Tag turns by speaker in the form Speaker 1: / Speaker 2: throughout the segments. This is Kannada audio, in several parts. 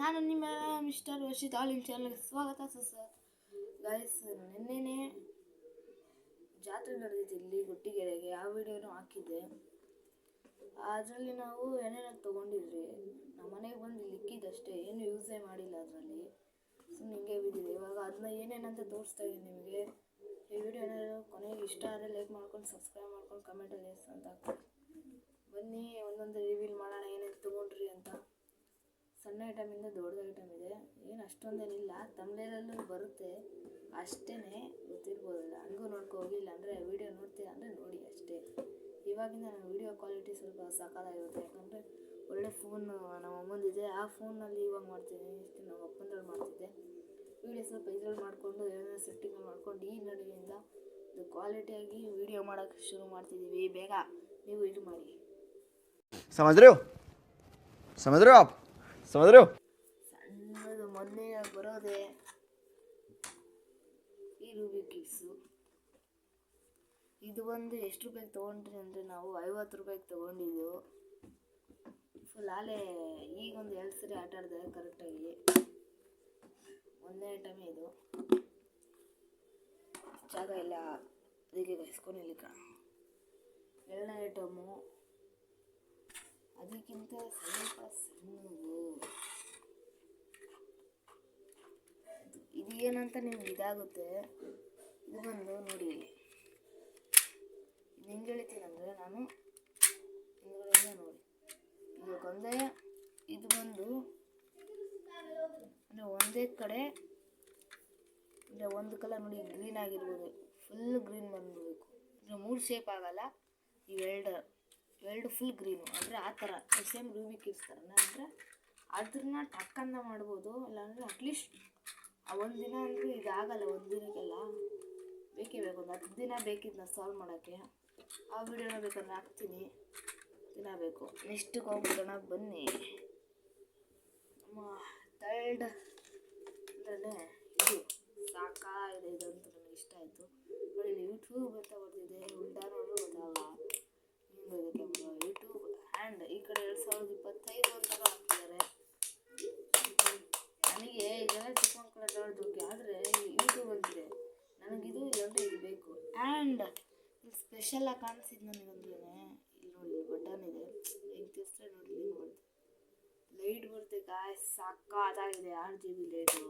Speaker 1: ನಾನು ನಿಮ್ಮ ಮಿಸ್ಟರ್ ವರ್ಷಿತ್ ಆಲ್ ಇನ್ ಚಾನಲ್ಗೆ ಸ್ವಾಗತ. ಸರ್ ಗೈಸ್ ನಿನ್ನೆನೇ ಜಾತ್ರೆ ನಡೆದಿತ್ತು ಇಲ್ಲಿ ಗುಟ್ಟಿಗೆರೆಗೆ. ಆ ವಿಡಿಯೋನು ಹಾಕಿದ್ದೆ. ಅದರಲ್ಲಿ ನಾವು ಏನೇನೋ ತೊಗೊಂಡಿದ್ರಿ ನಮ್ಮ ಮನೆಗೆ ಬಂದು ಲಿಕ್ಕಿದ್ದಷ್ಟೇ. ಏನು ಯೂಸೇ ಮಾಡಿಲ್ಲ ಅದರಲ್ಲಿ. ಸುಮ್ಮನೆ ಹಿಂಗೆ ಬಿದ್ದಿದೆ. ಇವಾಗ ಅದನ್ನ ಏನೇನಂತ ತೋರಿಸ್ತಾ ಇದ್ದೀನಿ ನಿಮಗೆ. ಈ ವಿಡಿಯೋ ಏನಾದರೂ ಕೊನೆಗೆ ಇಷ್ಟ ಆದರೆ ಲೈಕ್ ಮಾಡ್ಕೊಂಡು ಸಬ್ಸ್ಕ್ರೈಬ್ ಮಾಡ್ಕೊಂಡು ಕಮೆಂಟಲ್ಲಿ ಅಂತ ಬನ್ನಿ, ಒಂದೊಂದು ರಿವೀಲ್ ಮಾಡೋಣ ಏನೇನು ತೊಗೊಂಡ್ರಿ ಅಂತ. ಐಟಮಿಂದ ದೊಡ್ಡ ಐಟಮ್ ಇದೆ. ಏನು ಅಷ್ಟೊಂದೇನಿಲ್ಲ. ತಮಿಳಲ್ಲೂ ಬರುತ್ತೆ. ಅಷ್ಟೇ ಗೊತ್ತಿರ್ಬೋದಿಲ್ಲ. ಹಂಗೂ ನೋಡ್ಕೊ ಹೋಗಿಲ್ಲ ಅಂದರೆ ವೀಡಿಯೋ ನೋಡ್ತೀರ ಅಂದರೆ ನೋಡಿ ಅಷ್ಟೇ. ಇವಾಗಿಂದ ವೀಡಿಯೋ ಕ್ವಾಲಿಟಿ ಸ್ವಲ್ಪ ಸಕಾಲಾಗಿರುತ್ತೆ ಯಾಕಂದರೆ ಒಳ್ಳೆ ಫೋನು ನಮ್ಮ ಅಮ್ಮಂದಿದೆ. ಆ ಫೋನಲ್ಲಿ ಇವಾಗ ಮಾಡ್ತೀನಿ ಇಷ್ಟು ನಮ್ಮ ಅಪ್ಪಂದ್ರಲ್ಲಿ ಮಾಡ್ತಿದ್ದೆ. ವಿಡಿಯೋ ಸ್ವಲ್ಪ ಇದ್ರಲ್ಲಿ ಮಾಡಿಕೊಂಡು ಏನೇನೋ ಸೆಟ್ಟಿಂಗ್ ಮಾಡ್ಕೊಂಡು, ಈ ನಡುವೆಯಿಂದ ಇದು ಕ್ವಾಲಿಟಿಯಾಗಿ ವೀಡಿಯೋ ಮಾಡೋಕ್ಕೆ ಶುರು ಮಾಡ್ತಿದ್ದೀವಿ. ಬೇಗ ನೀವು ಇದು ಮಾಡಿ.
Speaker 2: ಸಮುದ್ರ ಸಮುದ್ರ ಸಮುದ್ರ.
Speaker 1: ಸಣ್ಣದು ಮೊನ್ನೆ ಬರೋದೆ ಈ ಇದು ಒಂದು ಎಷ್ಟು ರೂಪಾಯಿ ತೊಗೊಂಡ್ರಿ ಅಂದರೆ ನಾವು ಐವತ್ತು ರೂಪಾಯಿಗೆ ತೊಗೊಂಡಿದ್ದು. ಫುಲ್ ಆಲೆ ಈಗ ಒಂದು ಎರಡು ಸರಿ ಆಟ ಆಡಿದೆ ಕರೆಕ್ಟಾಗಿ ಒಂದೇ ಐಟಮೇ ಇದು. ಜಾಗ ಇಲ್ಲ ಅದಕ್ಕೆ ಇಸ್ಕೊಂಡಿಲ್ಲ ಎರಡನೇ ಐಟಮು ಅದಕ್ಕಿಂತ ಸ್ವಲ್ಪ ಸಣ್ಣದು ಇದು ಏನಂತ ನಿಮ್ಗೆ ಇದಾಗುತ್ತೆ? ಇದು ಬಂದು ನೋಡಿ. ಇದು ಹೆಂಗೆ ಹೇಳ್ತೀನಂದರೆ ನಾನು ನೋಡಿ. ಇದು ಒಂದೇ, ಇದು ಬಂದು ಅಂದರೆ ಒಂದೇ ಕಡೆ ಅಂದರೆ ಒಂದು ಕಲರ್ ನೋಡಿ ಗ್ರೀನ್ ಆಗಿರ್ಬೋದು. ಫುಲ್ ಗ್ರೀನ್ ಬಂದ್ಬಿಡ್ಬೇಕು. ಅಂದರೆ ಮೂರು ಶೇಪ್ ಆಗಲ್ಲ. ಇವೆರಡು ಎರಡು ಫುಲ್ ಗ್ರೀನು ಅಂದರೆ ಆ ಥರ ಸೇಮ್ ರೂಬಿ ಕಿಡ್ಸ್ ಅಂದರೆ ಅದನ್ನ ಟಕ್ಕಂದ ಮಾಡ್ಬೋದು. ಇಲ್ಲಾಂದರೆ ಅಟ್ಲೀಸ್ಟ್ ಒಂದು ದಿನ ಅಂದರೆ ಇದಾಗಲ್ಲ ಒಂದು ದಿನಕ್ಕೆಲ್ಲ. ಬೇಕೇ ಬೇಕು, ಒಂದು ಹತ್ತು ದಿನ ಬೇಕಿದ್ನ ಸಾಲ್ವ್ ಮಾಡೋಕ್ಕೆ. ಆ ವಿಡಿಯೋನ ಬೇಕಾದ್ರೆ ಹಾಕ್ತೀನಿ. ದಿನ ಬೇಕು. ನೆಕ್ಸ್ಟಿಗೆ ಹೋಗ್ಬಿಡೋಣ ಬನ್ನಿ. ನಮ್ಮ ಥರ್ಡ್ ಅಂದ್ರೆ ಇದು. ಸಾಕಾಗಿದೆ ಅಂತ ನನಗೆ ಇಷ್ಟ ಆಯಿತು. ನೋಡಿ ಯೂಟ್ಯೂಬ್ ಅಂತ ಬರ್ತಿದೆ ಉಲ್ಟಾ ಗೊತ್ತಾಗಲ್ಲ ಹಿಂಗೆ ಇದಕ್ಕೆ ಯೂಟ್ಯೂಬ್ ಆ್ಯಂಡ್ ಈ ಕಡೆ ಎರಡು ಸಾವಿರದ ಇಪ್ಪತ್ತೈದು ಅಂತ ಹಾಕ್ತಿದ್ದಾರೆ ನನಗೆ ಇದೆಲ್ಲ ಚಿಕ್ಕ ಮಕ್ಕಳ ದೊಡ್ಡದು ಆದರೆ ಯೂಟ್ಯೂಬ್ ಅಂತಿದೆ ನನಗಿದು ಇಲ್ಲಾಂದ್ರೆ ಇದು ಬೇಕು ಆ್ಯಂಡ್ ಇಲ್ಲಿ ಸ್ಪೆಷಲಾಗಿ ಕಾಣಿಸಿದ್ದು ನನಗಂದ್ರೆ ಇಲ್ಲಿ ನೋಡಿ ಬಟನ್ ಇದೆ. ಹೆಂಗೆ ತಿರ್ಸ್ರೆ ನೋಡಿ ಇಲ್ಲಿ ನೋಡಿ. ಲೈಟ್ ಬರುತ್ತೆ ಗಾಯ ಸಾಕಾದಾಗಿದೆ ಆರು ಜಿ ಬಿ ಲೈಟು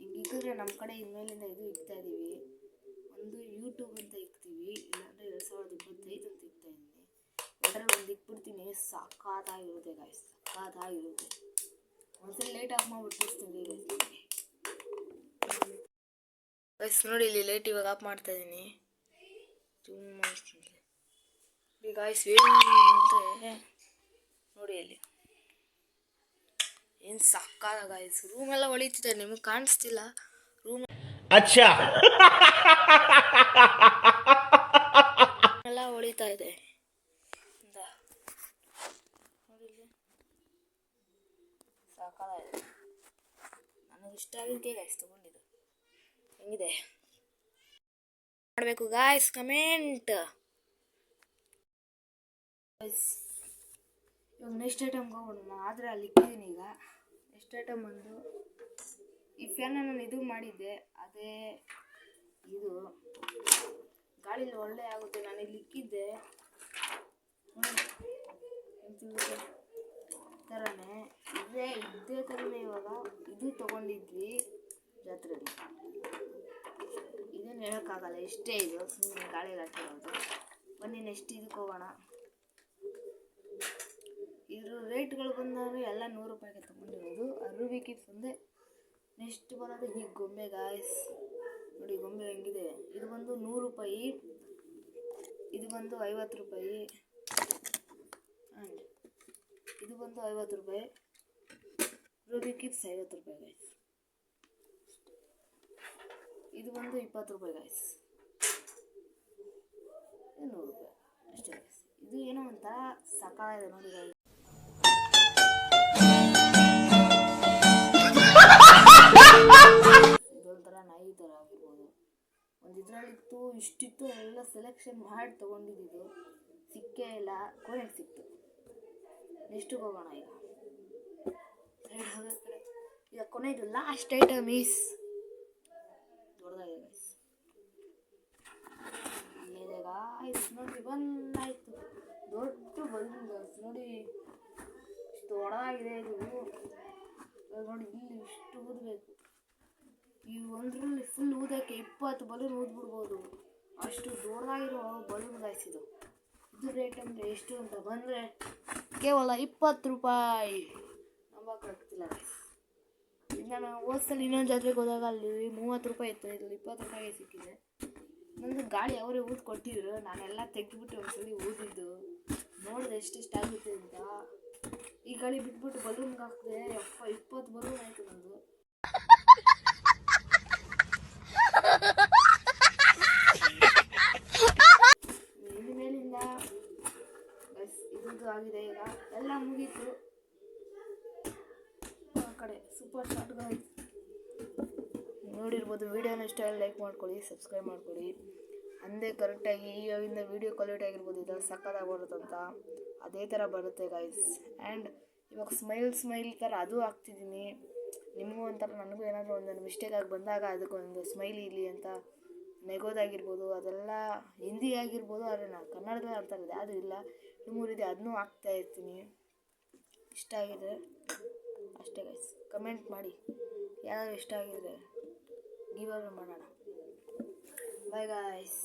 Speaker 1: ಹಿಂಗಿದ್ರೆ ನಮ್ಮ ಕಡೆ ಇನ್ಮೇಲಿಂದ ಇದು ಇಡ್ತಾ ಇದ್ದೀವಿ ಒಂದು ಯೂಟ್ಯೂಬ್ ಅಂತ ಇಕ್ತೀವಿ ಇಲ್ಲಾಂದರೆ ಎರಡು ಸಾವಿರದ ಇಪ್ಪತ್ತೈದು ಅಂತ ಇಕ್ತಾ ಇದ್ದೀನಿ. ಅದರಲ್ಲಿ ಒಂದು ಇಕ್ಬಿಡ್ತೀನಿ ಸಾಕಾದಾಗಿರುತ್ತೆ ಗಾಯ ಸಾಕಾದಾಗಿರುತ್ತೆ ಒಂದ್ಸಲ ಲೇಟ್ ಆಫ್ ಮಾಡ್ಬಿಟ್ಟು ಬಸ್ ನೋಡಿ ಇಲ್ಲಿ ಲೈಟ್ ಇವಾಗ ಆಫ್ ಮಾಡ್ತಾ ಇದ್ದೀನಿ ಜೂಮ್ ಮಾಡ್ತೀನಿ ಈಗ ಅಂದರೆ ನೋಡಿ ಅಲ್ಲಿ. ಏನು ಸಕ್ಕಾದ ಗಾಯ್ಸ್ ರೂಮ್ ಎಲ್ಲ ಹೊಳಿತಿದೆ ನಿಮಗೆ ಕಾಣಿಸ್ತಿಲ್ಲ? ರೂಮ್
Speaker 2: ಅಚ್ಚಾ.
Speaker 1: ಎಲ್ಲ ಹೊಳಿತಾ ಇದೆ. ಸಾಕಾಗಿದೆ ನನಗೆ ಇಷ್ಟ ಆಗಿದ್ದೇ ಗಾಯ್ಸ್ ತೊಗೊಂಡಿದ್ದು. ಹೆಂಗಿದೆ? ಮಾಡಬೇಕು ಗಾಯ್ಸ್ ಕಮೆಂಟ್ ಇವಾಗ ನೆಕ್ಸ್ಟ್ ಐಟಮ್ಗೆ ಹೋಗೋಣ. ಆದರೆ ಅಲ್ಲಿ ಇಕ್ಕಿದ್ದೀನಿ ಈಗ. ನೆಕ್ಸ್ಟ್ ಐಟಮ್ ಬಂದು ಈ ಫ್ಯಾನ್ ನಾನು ಇದು ಮಾಡಿದ್ದೆ. ಅದೇ ಇದು. ಗಾಳಿಲಿ ಒಳ್ಳೆ ಆಗುತ್ತೆ, ನಾನು ಇಲ್ಲಿ ಇಕ್ಕಿದ್ದೆ. ಥರನೇ ಇದೇ? ಇದೇ ಥರನೇ ಇವಾಗ. ಇದು ತೊಗೊಂಡಿದ್ವಿ ಜಾತ್ರೆಯಲ್ಲಿ ಹೇಳೋಕ್ಕಾಗಲ್ಲ. ಇಷ್ಟೇ ಇದು ಸುಮ್ಮನೆ ಗಾಳಿ ಹಾಕಿರೋದು ಬನ್ನಿ ನೆಕ್ಸ್ಟ್ ಇದಕ್ಕೆ ಹೋಗೋಣ. ಇದ್ರ ರೇಟ್ಗಳು ಬಂದಾಗ ಎಲ್ಲ ನೂರು ರೂಪಾಯಿಗೆ ತೊಗೊಂಡಿರೋದು. ಅರ್ವಿ ಕಿಪ್ಸ್ ಒಂದೇ. ನೆಕ್ಸ್ಟ್ ಬರೋದು ಈ ಗೊಂಬೆ ಗಾಯ್ಸ್ ನೋಡಿ, ಗೊಂಬೆ ಹೆಂಗಿದೆ. ಇದು ಬಂದು ನೂರು ರೂಪಾಯಿ. ಇದು ಬಂದು ಐವತ್ತು ರೂಪಾಯಿ. ಇದು ಬಂದು ಐವತ್ತು ರೂಪಾಯಿ. ರೂಬಿ ಕಿಪ್ಸ್ ಐವತ್ತು ರೂಪಾಯಿ ಗಾಯ್ಸ್ ಇದು ಬಂದು ಇಪ್ಪತ್ತು ರೂಪಾಯಿ ಗಾಯ್ಸ್ ಇದು ನೂರು ರೂಪಾಯಿ. ಅಷ್ಟೇ ಗಾಯ್ಸ್ ಇದು ಏನೋ ಒಂಥರ ಸಕಾಲಿದೆ ನೋಡಿ ಗಾಯ್ಸ್ ನಾಯಿ ಥರ ಆಗಿರ್ಬೋದು. ಒಂದು ಇದರಲ್ಲಿತ್ತು, ಇಷ್ಟಿತ್ತು, ಎಲ್ಲ ಸೆಲೆಕ್ಷನ್ ಮಾಡಿ ತೊಗೊಂಡಿದ್ದು ಸಿಕ್ಕೇ ಇಲ್ಲ. ಕೊನೆಗೆ ಸಿಕ್ತು. ನೆಕ್ಸ್ಟಿಗೆ ಹೋಗೋಣ ಈಗ. ಈಗ ಕೊನೆಯದು ಲಾಸ್ಟ್ ಐಟಮ್ ಈಸ್ ದೊಡ್ಡದಾಗಿದೆ ಗೈಸ್ ಇಲ್ಲಿದೆ ಗಾಯ್ಸ್ ನೋಡಿ ಬಂದಾಯ್ತು ದೊಡ್ಡ ಬಲೂನ್ ಗೈಸ್ ನೋಡಿ, ಇಷ್ಟು ಒಣಗಿದೆ ಇದು. ನೋಡಿ, ಇಲ್ಲಿ ಇಷ್ಟು ಊದಬೇಕು ಈ ಒಂದರಲ್ಲಿ ಫುಲ್ ಊದಕ್ಕೆ ಇಪ್ಪತ್ತು ಬಲೂನ್ ಊದ್ಬಿಡ್ಬೋದು ಅಷ್ಟು ದೊಡ್ಡದಾಗಿರೋ ಬಲೂನ್ ಲೈಸ್ ಇದು. ರೇಟ್ ಅಂದರೆ ಎಷ್ಟು ಅಂತ ಬಂದರೆ ಕೇವಲ ಇಪ್ಪತ್ತು ರೂಪಾಯಿ. ನಂಬಕ್ಕಾಗ್ತಿಲ್ಲ ನಾನು ಹೋದ್ಸಲ ಇನ್ನೊಂದು ಜಾತ್ರೆಗೆ ಹೋದಾಗ ಅಲ್ಲಿ ಮೂವತ್ತು ರೂಪಾಯಿ ಇತ್ತು. ಇಲ್ಲಿ ಇಪ್ಪತ್ತು ರೂಪಾಯಿಗೆ ಸಿಕ್ಕಿದೆ. ನಂದು ಗಾಳಿ ಅವರೇ ಊದ್ ಕೊಟ್ಟಿದ್ರು ನಾನೆಲ್ಲ ತೆಗೆದುಬಿಟ್ಟು ಒಂದ್ಸಲಿ ಊದಿದ್ದು. ನೋಡಿದೆ ಇಷ್ಟ ಆಗುತ್ತೆ ಅಂತ. ಈ ಗಾಡಿ ಬಿಟ್ಬಿಟ್ಟು ಬಲೂನ್ಗೆ ಹಾಕಿದೆ, ಯಪ್ಪ, ಇಪ್ಪತ್ತು ಬಲೂನ್ ಆಯಿತು ನಂದು. ಇನ್ನು ಮೇಲಿಂದ ಬಸ್ ಇದು ಆಗಿದೆ ಈಗ. ಎಲ್ಲ ಮುಗೀತು. ಆ ಕಡೆ ಸೂಪರ್ ಶಾರ್ಟ್ಗಳು ನೋಡಿರ್ಬೋದು ವಿಡಿಯೋನ ಇಷ್ಟ ಲೈಕ್ ಮಾಡ್ಕೊಳ್ಳಿ ಸಬ್ಸ್ಕ್ರೈಬ್ ಮಾಡ್ಕೊಳ್ಳಿ. ಅಂದೇ ಕರೆಕ್ಟಾಗಿ ಇವಾಗಿಂದ ವೀಡಿಯೋ ಕ್ವಾಲಿಟಿ ಆಗಿರ್ಬೋದು, ಇದೆಲ್ಲ ಸಕ್ಕತ್ತಾಗಿ ಬರುತ್ತಂತ ಅದೇ ಥರ ಬರುತ್ತೆ ಗೈಸ್ ಆ್ಯಂಡ್ ಇವಾಗ ಸ್ಮೈಲ್ ಸ್ಮೈಲ್ ಥರ ಅದು ಹಾಕ್ತಿದ್ದೀನಿ. ನಿಮಗೂ ಒಂಥರ, ನನಗೂ ಏನಾದರೂ ಒಂದೊಂದು ಮಿಸ್ಟೇಕ್ ಆಗಿ ಬಂದಾಗ ಅದಕ್ಕೊಂದು ಸ್ಮೈಲ್ ಇರಲಿ ಅಂತ ನೆಗೋದಾಗಿರ್ಬೋದು, ಅದೆಲ್ಲ ಹಿಂದಿ ಆಗಿರ್ಬೋದು, ಆದರೆ ನಾನು ಕನ್ನಡದಲ್ಲಿ ಆಡ್ತಾ ಇದೆ ಅದು ಇಲ್ಲ. ನಿಮ್ಮೂರಿದೆ ಅದನ್ನೂ ಹಾಕ್ತಾ ಇರ್ತೀನಿ. ಇಷ್ಟ ಆಗಿದೆ? ಅಷ್ಟೇ ಗೈಸ್ ಕಮೆಂಟ್ ಮಾಡಿ. ಯಾರು ಇಷ್ಟ ಆಗಿದ್ರೆ ಗಿವ್ ಮಾಡೋಣ. Bye guys